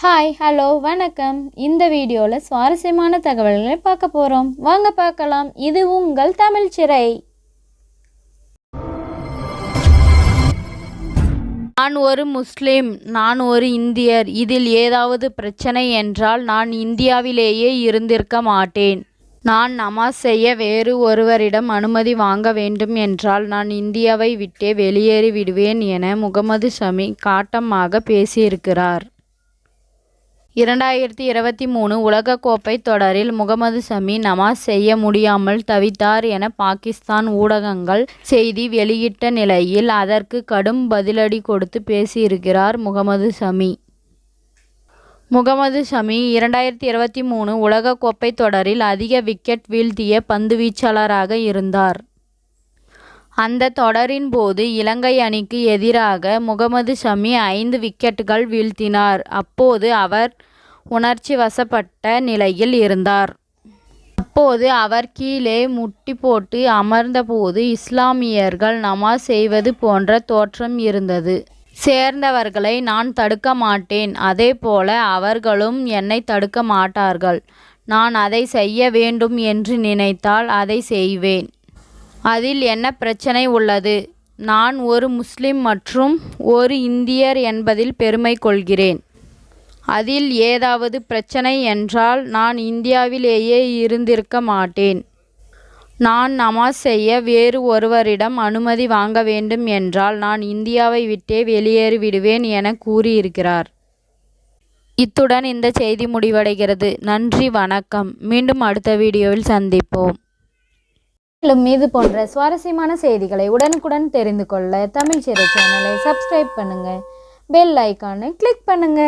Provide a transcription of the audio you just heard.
Hi hello வணக்கம். இந்த வீடியோவில் சுவாரஸ்யமான தகவல்களை பார்க்க போகிறோம் வாங்க பார்க்கலாம். இது உங்கள் தமிழ் சிறை. நான் ஒரு முஸ்லிம் நான் ஒரு இந்தியர். இதில் ஏதாவது பிரச்சனை என்றால் நான் இந்தியாவிலேயே இருந்திருக்க மாட்டேன். நான் நமாஸ் செய்ய வேறு ஒருவரிடம் அனுமதி வாங்க வேண்டும் என்றால் நான் இந்தியாவை விட்டே வெளியேறி விடுவேன் என முகமது ஷமி காட்டமாக பேசியிருக்கிறார். இரண்டாயிரத்தி இருபத்தி மூணு உலகக்கோப்பை தொடரில் முகமது ஷமி நமாஸ் செய்ய முடியாமல் தவித்தார் என பாகிஸ்தான் ஊடகங்கள் செய்தி வெளியிட்ட நிலையில் அதற்கு கடும் பதிலடி கொடுத்து பேசியிருக்கிறார் முகமது ஷமி. முகமது ஷமி இரண்டாயிரத்தி இருபத்தி மூணு உலகக்கோப்பை தொடரில் அதிக விக்கெட் வீழ்த்திய பந்துவீச்சாளராக இருந்தார். அந்த தொடரின் போது இலங்கை அணிக்கு எதிராக முகமது ஷமி ஐந்து விக்கெட்டுகள் வீழ்த்தினார். அப்போது அவர் உணர்ச்சி வசப்பட்ட நிலையில் இருந்தார். அப்போது அவர் கீழே முட்டி போட்டு அமர்ந்தபோது இஸ்லாமியர்கள் நமாஸ் செய்வது போன்ற தோற்றம் இருந்தது. சேர்ந்தவர்களை நான் தடுக்க மாட்டேன். அதே போல அவர்களும் என்னை தடுக்க மாட்டார்கள். நான் அதை செய்ய வேண்டும் என்று நினைத்தால் அதை செய்வேன். அதில் என்ன பிரச்சனை உள்ளது? நான் ஒரு முஸ்லிம் மற்றும் ஒரு இந்தியர் என்பதில் பெருமை கொள்கிறேன். அதில் ஏதாவது பிரச்சனை என்றால் நான் இந்தியாவிலேயே இருந்திருக்க மாட்டேன். நான் நமாஸ் செய்ய வேறு ஒருவரிடம் அனுமதி வாங்க வேண்டும் என்றால் நான் இந்தியாவை விட்டே வெளியேறிவிடுவேன் என கூறியிருக்கிறார். இத்துடன் இந்த செய்தி முடிவடைகிறது. நன்றி வணக்கம். மீண்டும் அடுத்த வீடியோவில் சந்திப்போம். மேலும் இது போன்ற சுவாரஸ்யமான செய்திகளை உடனுக்குடன் தெரிந்து கொள்ள தமிழ் சிறை சேனலை சப்ஸ்கிரைப் பண்ணுங்க. பெல் ஐக்கானை கிளிக் பண்ணுங்க.